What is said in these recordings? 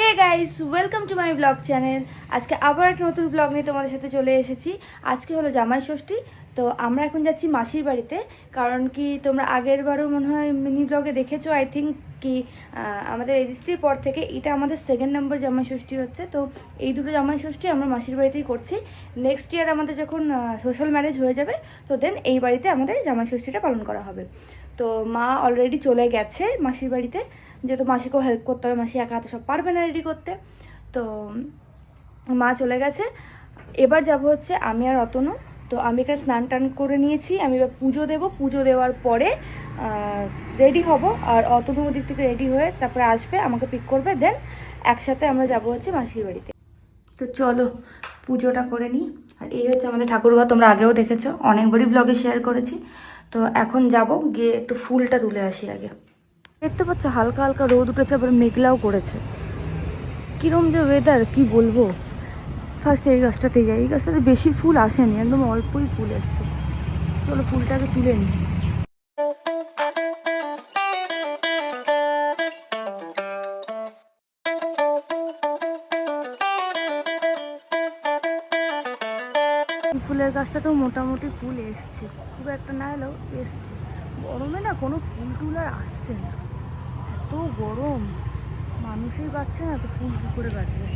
Hey guys welcome to my vlog channel আজকে আবার একটা নতুন ব্লগ নিয়ে তোমাদের সাথে চলে এসেছি। আজকে হলো জামাই ষষ্ঠী, তো আমরা এখন যাচ্ছি মাসির বাড়িতে। কারণ কি তোমরা আগের বারও মনে হয় মিনি ব্লগে দেখেছ আই থিঙ্ক কি আমাদের রেজিস্ট্রির পর থেকে এটা আমাদের সেকেন্ড নাম্বার জামাই ষষ্ঠী হচ্ছে। তো এই দুটো জামাই ষষ্ঠী আমরা মাসির বাড়িতেই করছি। নেক্সট ইয়ার আমাদের যখন সোশ্যাল ম্যারেজ হয়ে যাবে, তো দেন এই বাড়িতে আমাদের জামাই ষষ্ঠীটা পালন করা হবে। তো মা অলরেডি চলে গেছে মাসির বাড়িতে। যেহেতু মাসিকেও হেল্প করতে হবে, মাসি একা হাতে সব পারবে না রেডি করতে। তো মা চলে গেছে। এবার যাব হচ্ছে আমি আর অতনু। তো আমি এখানে স্নান টান করে নিয়েছি। আমি এবার পুজো দেবো। পুজো দেওয়ার পরে রেডি হব। আর অতনু ওদিক থেকে রেডি হয়ে তারপরে আসবে, আমাকে পিক করবে। দেন একসাথে আমরা যাব হচ্ছে মাসির বাড়িতে। তো চলো, পুজোটা করে নিই। আর এই হচ্ছে আমাদের ঠাকুরবা তোমরা আগেও দেখেছ। অনেকবারই ব্লগে শেয়ার করেছি। তো এখন যাব, গিয়ে একটু ফুলটা তুলে আসি আগে। দেখতে পাচ্ছ, হালকা হালকা রোদ উঠেছে, আবার মেঘলাও করেছে। কিরম যে ওয়েদার কি বলব? ফার্স্ট এই গাছটাতে যাই। এই গাছটাতে বেশি ফুল আসেনি, একদম অল্পই ফুল এসছে। চলো ফুলটাকে তুলে নিই। এই গাছটা তো মোটামুটি ফুল এসছে। খুব একটা না এলেও এসছে। গরমে না কোনো ফুল টুল আর আসছে না। এত গরম। মানুষই পাচ্ছে না তো ফুল কী করে বাঁচবে?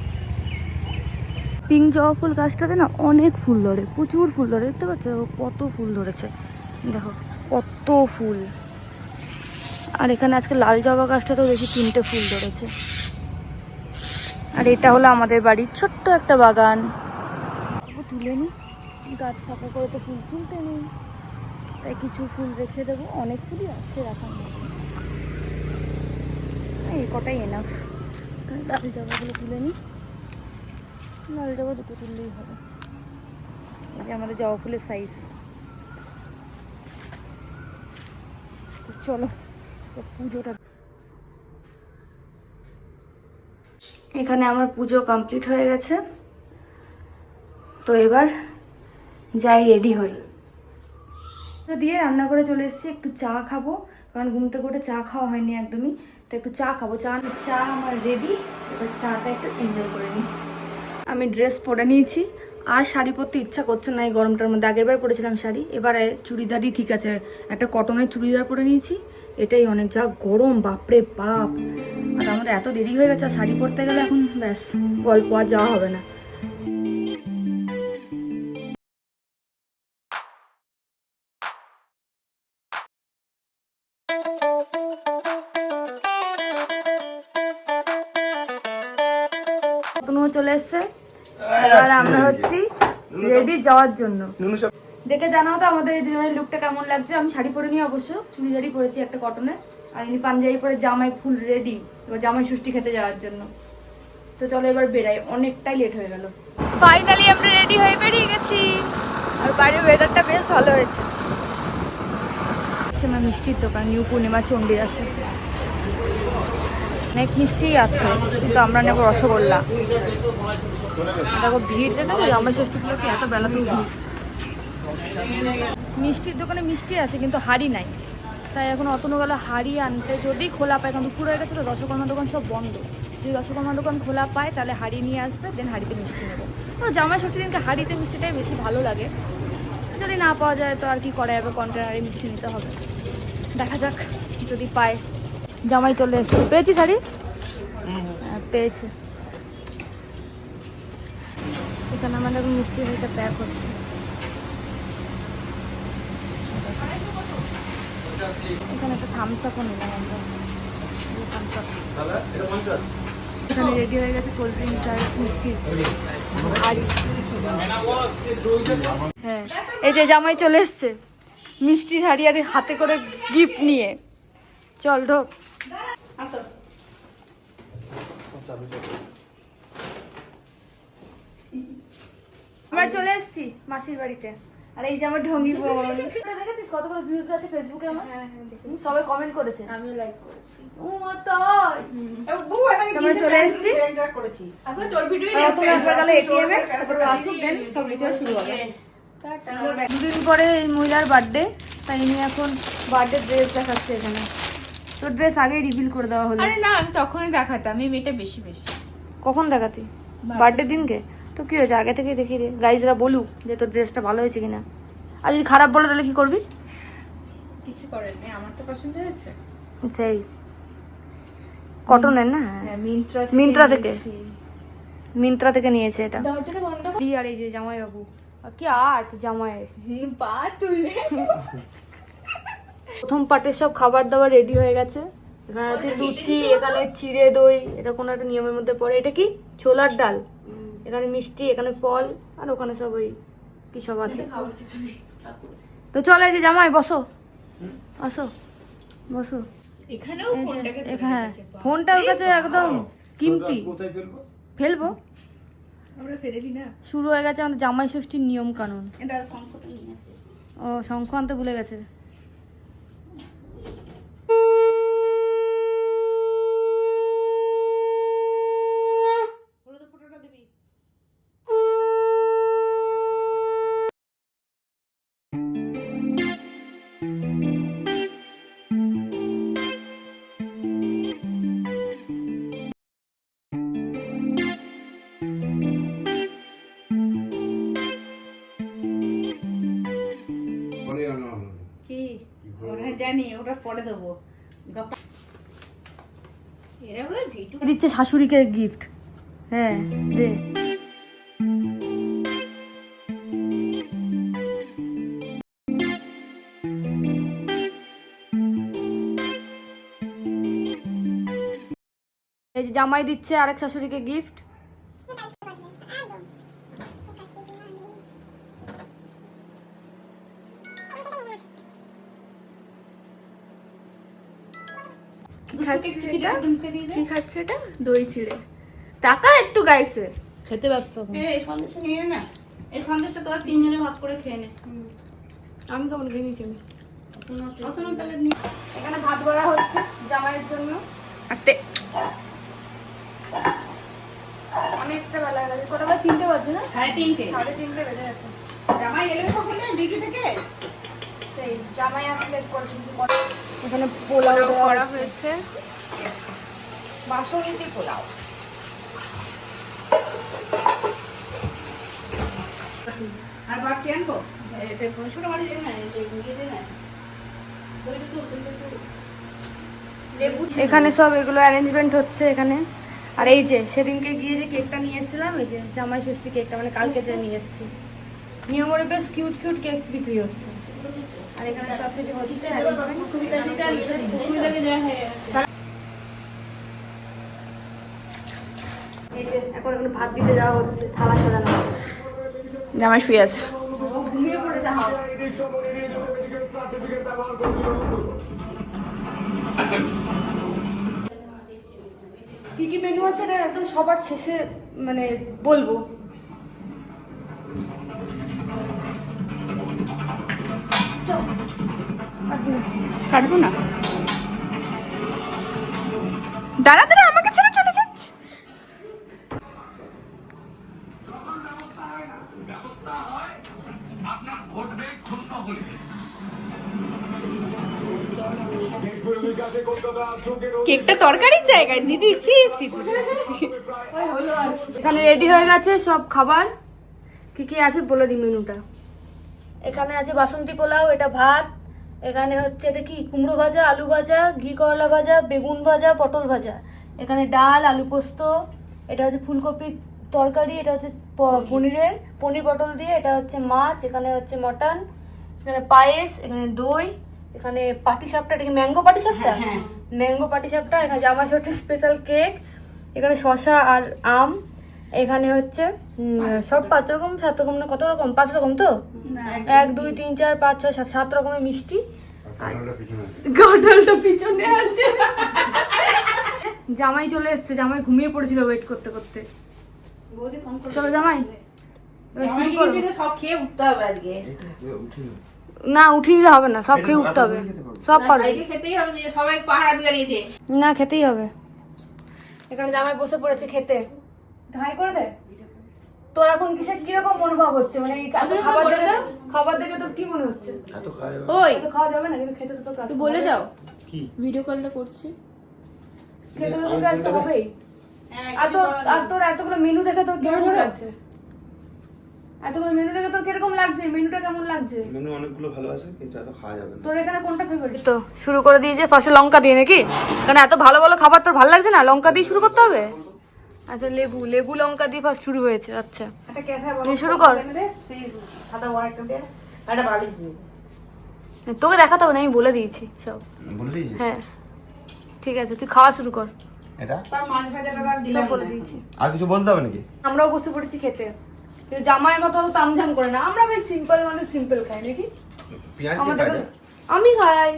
পিঙ্ক জবা ফুল গাছটাতে না অনেক ফুল ধরে, প্রচুর ফুল ধরে, দেখতে পাচ্ছ? কত ফুল ধরেছে। দেখো, কত ফুল। আর এখানে আজকে লাল জবা গাছটাতেও দেখি তিনটে ফুল ধরেছে। আর এটা হলো আমাদের বাড়ির ছোট্ট একটা বাগান। তুলে নিই গাছ ফাঁকা করে তো ফুল তুলতে নেই। তাই কিছু ফুল রেখে দেবো। অনেক ফুলই আছে রাখার এই কটাই এনাফ লাল জবাগুলো তুলে নিই। লাল জবা দুটো তুললেই হবে। এই যে আমাদের জবা ফুলের সাইজ চলো পুজোটা এখানে আমার পুজো কমপ্লিট হয়ে গেছে। তো এবার যাই রেডি হই। তো দিয়ে রান্না করে চলে এসেছি, একটু চা খাব। কারণ ঘুম থেকে চা খাওয়া হয়নি একদমই। তো একটু চা খাব। চা চা আমার রেডি এবার চাটা একটু এনজয় করে নিই। আমি ড্রেস পরে নিয়েছি। আর শাড়ি পরতে ইচ্ছা করছে না এই গরমটার মধ্যে। আগের বার পরেছিলাম শাড়ি। এবারে চুড়িদারই ঠিক আছে। একটা কটনের চুড়িদার পরে নিয়েছি। এটাই অনেক যা গরম, বাপরে বাপ। আর আমাদের এত দেরি হয়ে গেছে আর শাড়ি পরতে গেলে এখন ব্যাস, গল্প আর যাওয়া হবে না। তনুও চলে এসছে। এবার আমরা হচ্ছি রেডি যাওয়ার জন্য। দেখে জানাও তো আমাদের এই দুজনের লুকটা কেমন লাগছে? আমি শাড়ি পরে নিই অবশ্য, চুড়িদারই পরেছি একটা কটনের আর ইনি পাঞ্জাবি পরে জামাই ফুল রেডি এবার জামাই ষষ্ঠী খেতে যাওয়ার জন্য। তো চলো এবার বেরাই অনেকটাই লেট হয়ে গেল। ফাইনালি আমরা রেডি হয়ে বেরিয়ে গেছি। আর বাইরের ওয়েদারটা বেশ ভালো হয়েছে। আমার মিষ্টির দোকান, নিউ পূর্ণিমা চণ্ডীদাসে অনেক মিষ্টিই আছে, কিন্তু আমরা নেব রসগোল্লা। দেখো ভিড় দেখো ষষ্ঠীগুলোকে এত বেলা তো মিষ্টির দোকানে মিষ্টি আছে, কিন্তু হাড়ি নাই। তাই এখন অতনো গেলে হাড়ি আনতে। যদি খোলা পায়, কারণ দুপুর হয়ে গেছে তো, দশকর্মা দোকান সব বন্ধ। যদি দশকর্মা দোকান খোলা পায়, তাহলে হাড়ি নিয়ে আসবে দেন হাড়িতে মিষ্টি নেব। তো জামাই ষষ্ঠী দিনকে হাড়িতে মিষ্টিটাই বেশি ভালো লাগে। যদি না পাওয়া যায়, তো আর কি করা যাবে? কন্টেনারে মিষ্টি নিতে হবে। দেখা যাক, যদি পায়। জামাই চলে এসছে। পেয়েছি শাড়ি? হ্যাঁ, পেয়েছে। এখানে আমাদের মিষ্টি হাড়িটা প্যাক হচ্ছে। এখানে একটা থামস আপও নিলাম আমরা। থামস আপ এখানে রেডি হয়ে গেছে কোল্ড ড্রিঙ্কস আর মিষ্টি। হ্যাঁ এই যে জামাই চলে এসছে। মিষ্টি শাড়ি আর হাতে করে গিফট নিয়ে। চল ঢোক। আমরা চলে এসেছি মাসির বাড়িতে। আর এই যে আমার ঢঙ্গি বোন দেখেছিস কতগুলো ভিউজ আছে ফেসবুকে আমার? সবাই কমেন্ট করেছে। আমিও লাইক করেছি। ও মা তাই? আমরা চলে এসেছি। এখন তোর একবার গেলে এটিএম এ তারপর আসুক দেন সব শুরু হবে। দুদিন পরে এই মহিলার বার্থডে তাই ইনি এখন বার্থডে ড্রেস দেখাচ্ছে এখানে। তোর ড্রেস আগেই রিভিল করে দেওয়া হলো। আরে না আমি তখনই দেখাতাম এই মেয়েটা বেশি বেশি। কখন দেখাতি? বার্থডে দিনকে? তো কি হয়েছে? আগে থেকেই দেখিয়ে দে। গাইজরা বলুক যে তোর ড্রেসটা ভালো হয়েছে কিনা। আর যদি খারাপ বলে তাহলে কি করবি? কিছু করার নেই আমার তো পছন্দ হয়েছে। সেই। কটনের না? হ্যাঁ হ্যাঁ মিন্ত্রা মিন্ত্রা থেকে। মিন্ত্রা থেকে নিয়েছে এটা। দরজাটা বন্ধ আর এই যে জামাই বাবু কি আর্ট জামাইয়ের। হুম, পা তুলে। প্রথম পার্টের সব খাবার দাবার রেডি হয়ে গেছে। এখানে আছে লুচি এখানে চিড়ে দই এটা কোনো একটা নিয়মের মধ্যে পড়ে। এটা কি? ছোলার ডাল। এখানে মিষ্টি এখানে ফল আর ওখানে সব ওই কি সব আছে। খাবার কিছু নেই। তো চলে যে জামাই বসো। বসো। বসো। এখানেও ফোনটাকে এ- হ্যাঁ ফোনটা ওর কাছে একদম কিমতি। ফেলব? ফেলব? আমরা ফেলে দিই না। শুরু হয়ে গেছে আমাদের জামাই ষষ্ঠীর নিয়ম কানুন এটা সংকটটা নিয়ে আসে। ও শঙ্খ আনতে ভুলে গেছে। পরে দেবো। দিচ্ছে শাশুড়িকে গিফট হ্যাঁ দে। এই যে জামাই দিচ্ছে আরেক শাশুড়িকে গিফট কি খাচ্ছে এটা। কি খাচ্ছে দই চিড়ে টাকা একটু গাইছে। খেতে ব্যস্ত এই সন্দেশ নিয়ে না। এই সন্দেশটা তো তিনজনে ভাগ করে খেয়ে নে। আমি কেমন খেয়ে নিচ্ছি আমি। এখানে ভাত করা হচ্ছে জামাইয়ের জন্য। আস্তে। অনেকটা বেলা গেছে। কটা বাজে? তিনটে বাজছে না? সাড়ে তিনটে। সাড়ে তিনটে বেজে গেছে। জামাই এলে কখন ডিউটি থেকে? সেই জামাই আসলে এখানে পোলাও করা হয়েছে। বাসন্তী পোলাও। আর বাটি আনব? ছোট এখানে সব এগুলো অ্যারেঞ্জমেন্ট হচ্ছে এখানে। আর এই যে সেদিনকে গিয়ে যে কেকটা নিয়ে এসেছিলাম এই যে জামাই ষষ্ঠী কেকটা মানে কালকে যে নিয়ে এসেছি। নিয়মরে বেশ কিউট কিউট কেক বিক্রি হচ্ছে। আর এখানে সব কিছু হচ্ছে arrangement। কবিতাটা কবিতাকে দেওয়া হয়ে গেছে এই যে এখন এখানে ভাত দিতে যাওয়া হচ্ছে থালা সাজানো জামাই শুয়ে আছে। ঘুমিয়ে পড়েছে কি কি মেনু আছে এটা একদম সবার শেষে মানে বলব। চল, কাটবো না। কাটবো না? দাঁড়া দাঁড়া। কেকটা তরকারির জায়গায়, দিদি, ছি ছি। এখানে রেডি হয়ে গেছে সব খাবার। কি কি আছে বলে দিই মেনুটা। এখানে আছে বাসন্তী পোলাও, এটা ভাত। এখানে হচ্ছে এটা কি কুমড়ো ভাজা, আলু ভাজা, ঘি করলা ভাজা, বেগুন ভাজা, পটল ভাজা। এখানে ডাল, আলু পোস্ত, এটা হচ্ছে ফুলকপির তরকারি, এটা হচ্ছে পনিরের, পনির পটল দিয়ে, এটা হচ্ছে মাছ, এখানে হচ্ছে মটন, এখানে পায়েস, এখানে দই এখানে পাটি সাপটা এটা কি ম্যাঙ্গো পাটি সাপটা? হ্যাঁ, হ্যাঁ। ম্যাঙ্গো পাটি সাপটা এখানে জামা ষষ্ঠী স্পেশাল কেক এখানে শসা আর আম এখানে হচ্ছে সব পাঁচ রকম সাত রকম না কত রকম? পাঁচ রকম তো? এক দুই। তিন চার পাঁচ ছয় সাত সাত রকমের মিষ্টি। কাঁঠালটা পিছনে আছে। কাঁঠালটা পিছনে আছে। জামাই চলে এসছে জামাই ঘুমিয়ে পড়েছিল ওয়েট করতে করতে। বৌদি ফোন করে চলো জামাই শুরু করো। সব খেয়ে উঠতে হবে আজকে। না উঠিয়ে হবে না সব খেয়ে উঠতে হবে। সব পারবে। খেতেই হবে সবাই পাহারা দিয়ে দাঁড়িয়েছে না খেতেই হবে। এখানে জামাই বসে পড়েছে খেতে। ঢাই করে দে। তোর এখন কিসের কীরকম অনুভব হচ্ছে? মানে এই খাবার দেখে খাবার দেখে তোর কি মনে হচ্ছে? ওই। এত খাওয়া যাবে না? কিন্তু খেতে তো তোর একটু বলে দাও। কি? ভিডিও কলটা করছি। খেতে তো তোর কাজ তো হবেই। হ্যাঁ, আর তোর আর তোর এতগুলো মেনু দেখে তোর কেমন লাগছে এতগুলো মেনু দেখে তোর কীরকম লাগছে? মেনুটা কেমন লাগছে? মেনু অনেকগুলো ভালো আছে কিন্তু এত খাওয়া যাবে না। তোর এখানে কোনটা ফেভারিট তো শুরু করে দিয়েছে ফার্স্টে লঙ্কা দিয়ে নাকি? কারণ এত ভালো ভালো খাবার তোর ভালো লাগছে না? লঙ্কা দিয়ে শুরু করতে হবে? আচ্ছা লেবু লেবু লঙ্কা দিয়ে ফার্স্ট শুরু হয়েছে আচ্ছা। শুরু কর। তোকে দেখাতে হবে না আমি বলে দিয়েছি সব। বলে দিয়েছিস? হ্যাঁ। ঠিক আছে তুই খাওয়া শুরু কর। এটা? তার মাছ ভাজাটা দিলাম বলে দিয়েছি। আর কিছু বলতে হবে নাকি? আমরাও বসে পড়েছি খেতে। জামাইয়ের মতো তামঝাম করে না। আমরা বেশ সিম্পল মানে সিম্পল খাই নাকি? আমাদের আমি খাই।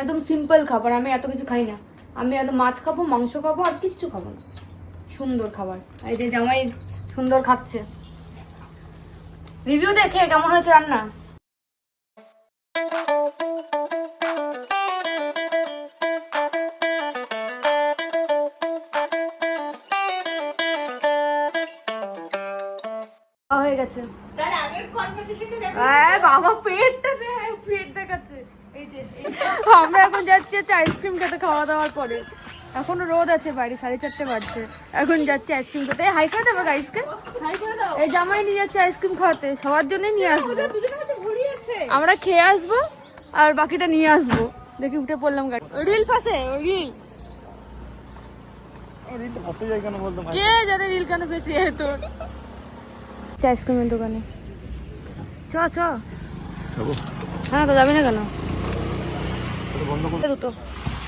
একদম সিম্পল খাবার আমি এত কিছু খাই না। আমি একদম মাছ খাব মাংস খাব আর কিচ্ছু খাব না। সুন্দর খাবার। এই যে জামাই সুন্দর খাচ্ছে। রিভিউ দেখে কেমন হয়েছে রান্না? গেছে তার আগের কনভারসেশনটা দেখো। আয় বাবা পেটটা দে পেট দেখাচ্ছে। এই যে আমরা এখন যাচ্ছি আইসক্রিম খেতে খাওয়া দাওয়ার পরে। এখনও রোদ আছে বাইরে সাড়ে চারটে বাজছে। এখন যাচ্ছি আইসক্রিম খেতে। হাই করে দেবো গাইসকে হাই করে দাও। এই জামাই নিয়ে যাচ্ছে আইসক্রিম খাওয়াতে। সবার জন্যই নিয়ে আসব। আমরা খেয়ে আসব আর বাকিটা নিয়ে আসব। দেখি উঠে পড়লাম গাড়ি। রিল পাশে রিল। কে জানে রিল কেন বেশি হয় তোর? আইসক্রিমের দোকানে। চ চ। হ্যাঁ তো যাবি না কেন? দুটো।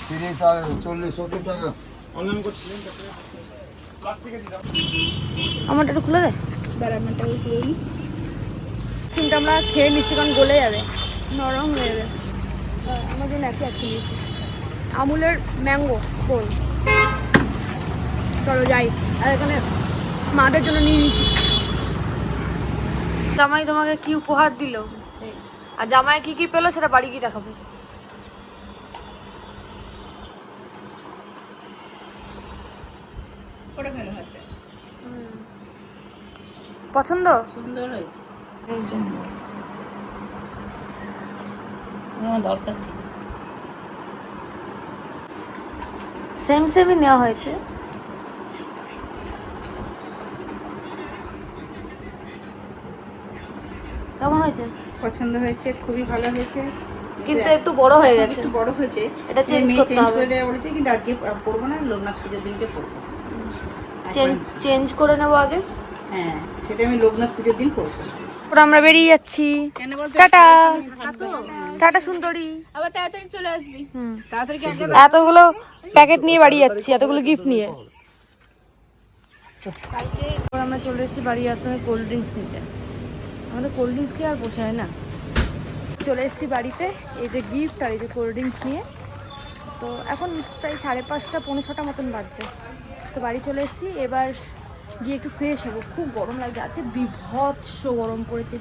তিরিশ টাকা চল্লিশ সত্তর টাকা। অনলাইন আমারটা একটু খুলে দে। কিন্তু আমরা খেয়ে নিচ্ছি কারণ গলে যাবে। নরম হয়ে যাবে। আমার জন্য একই নিয়েছি আমুলের ম্যাঙ্গো কোল চলো যাই। আর এখানে মাদের জন্য নিয়ে নিচ্ছি। জামাই তোমাকে কি উপহার দিল? আর জামাই কি কি পেল সেটা বাড়ি গিয়ে দেখাবো। পছন্দ? সুন্দর হয়েছে। দরকার ছিল। সেম সেমই নেওয়া হয়েছে। হয়েছে? পছন্দ হয়েছে খুবই ভালো হয়েছে। কিন্তু একটু বড় হয়ে গেছে। একটু বড় হয়েছে। এটা চেঞ্জ করতে হবে। করে দেওয়া বলেছে কিন্তু আজকে পড়ব না লোকনাথ পুজোর দিনকে পড়ব। চেঞ্জ চেঞ্জ করে নেব আগে? হ্যাঁ সেটা আমি লোকনাথ পুজোর দিন পড়ব। ওরা আমরা বেরিয়ে যাচ্ছি। কেন বলতো? টাটা। টাটা সুন্দরী। আবার তাড়াতাড়ি চলে আসবি। হুম। তাড়াতাড়ি আগে এতগুলো প্যাকেট নিয়ে বাড়ি যাচ্ছি এতগুলো গিফট নিয়ে। এবার আমরা চলে এসেছি বাড়ি আসামে কোল্ড ড্রিঙ্কস নিতে। আমাদের কোল্ড ড্রিঙ্কস কি আর পোষায় না। চলে এসেছি বাড়িতে, এই যে গিফট আর এই যে কোল্ড ড্রিঙ্কস নিয়ে। তো এখন প্রায় সাড়ে পাঁচটা, পৌনে ছটা মতন বাজছে। তো বাড়ি চলে এসেছি, এবার গিয়ে একটু ফ্রেশ হব। খুব গরম লাগছে আছে বিভৎস গরম পড়েছে।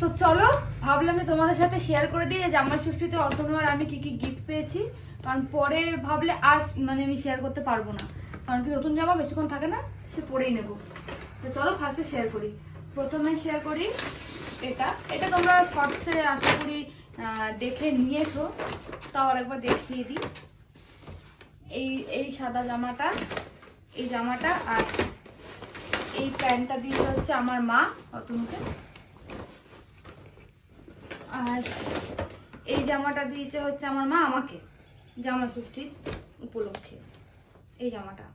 তো চলো, ভাবলাম যে তোমাদের সাথে শেয়ার করে দিই যে জামাই ষষ্ঠীতে অতনু আর আমি কি কি গিফট পেয়েছি। কারণ পরে ভাবলে আর মানে আমি শেয়ার করতে পারব না। কারণ কি নতুন জামা বেশিক্ষণ থাকে না, সে পরেই নেব। তো চলো ফার্স্টে শেয়ার করি। প্রথমে শেয়ার করি এটা। এটা তোমরা শর্টসে আশা করি দেখে নিয়েছো। তাও আরেকবার দেখিয়ে দিই। এই এই সাদা জামাটা, এই জামাটা আর এই প্যান্টটা দিয়েছে হচ্ছে আমার মা, অতনুকে। আর এই জামাটা দিয়েছে হচ্ছে আমার মা আমাকে জামা ষষ্ঠীর উপলক্ষে। এই জামাটা।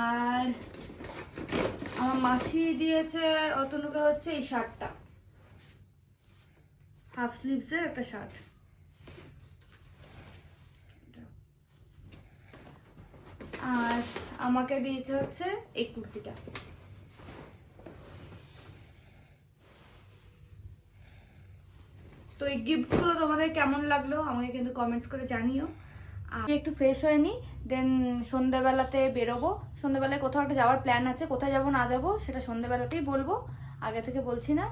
আর আমার মাসি দিয়েছে, অতনুকে হচ্ছে এই শার্টটা। হাফ স্লিভসের একটা শার্ট। আর আমাকে দিয়েছে হচ্ছে এই কুর্তিটা। তো এই গিফটসগুলো তোমাদের কেমন লাগল, আমাকে কিন্তু কমেন্টস করে জানিও। একটু ফ্রেশ হয়ে নিই দেন সন্ধ্যাবেলাতে বেরোবো। সন্ধ্যাবেলায় কোথাও একটা যাওয়ার প্ল্যান আছে, কোথায় যাব, না যাব, সেটা সন্ধ্যাবেলাতেই বলব। আগে থেকে বলছি না।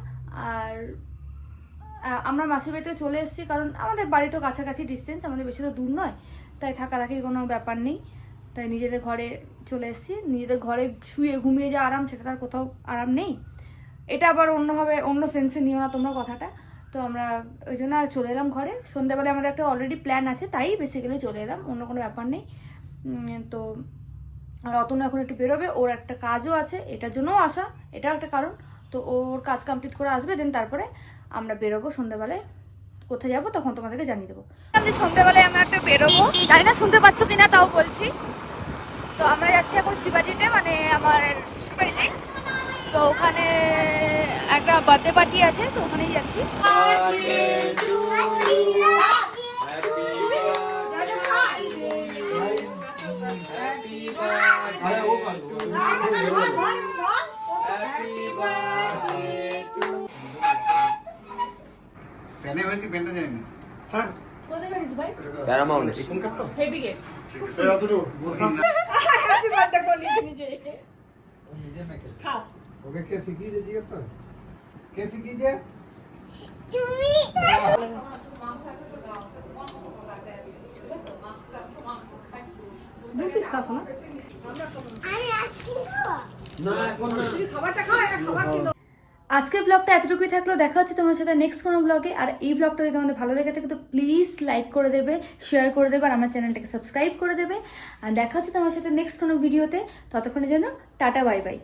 আর আমরা মাসির বাড়িতে চলে এসেছি কারণ আমাদের বাড়ি তো কাছাকাছি ডিস্টেন্স আমাদের বেশি তো দূর নয়। তাই থাকা থাকির কোনো ব্যাপার নেই। তাই নিজেদের ঘরে চলে এসেছি। নিজেদের ঘরে শুয়ে ঘুমিয়ে যা আরাম, সেটা তার কোথাও আরাম নেই। এটা আবার অন্যভাবে, অন্য সেন্সে নিও না তোমরা কথাটা। তো আমরা ওই জন্য চলে এলাম ঘরে। সন্ধ্যাবেলায় আমাদের একটা অলরেডি প্ল্যান আছে, তাই বেসিক্যালি চলে এলাম। অন্য কোনো ব্যাপার নেই। তো রতন এখন একটু বেরোবে, ওর একটা কাজও আছে, এটার জন্যও আসা, এটাও একটা কারণ। তো ওর কাজ কমপ্লিট করে আসবে দেন তারপরে আমরা বেরোবো সন্ধ্যাবেলায়। কোথায় যাব তখন তোমাদেরকে জানিয়ে দেবো। আমি সন্ধ্যাবেলায় আমরা একটা বেরোবো। জানি না, শুনতে পাচ্ছ কিনা তাও বলছি। তো আমরা যাচ্ছি এখন শিবাজিতে মানে আমার শ্বশুরবাড়িতে তো ওখানে একটা বার্থডে পার্টি আছে, তো ওখানেই যাচ্ছি। প্যারামাউন্ট হেভি গেট ওকে কে শিখিয়েছে জিজ্ঞেস কর কে দু পিস খাসো না আজকের ব্লগটা এতটুকুই থাকল। দেখা হচ্ছে তোমার সাথে নেক্সট কোনো ব্লগে আর এই ব্লগটা যদি তোমাদের ভালো লেগে থাকে, তো প্লিজ লাইক করে দেবে শেয়ার করে দেবে, আর আমার চ্যানেলটাকে সাবস্ক্রাইব করে দেবে। আর দেখা হচ্ছে তোমার সাথে নেক্সট কোনো ভিডিওতে ততক্ষণের জন্য টাটা বাই বাই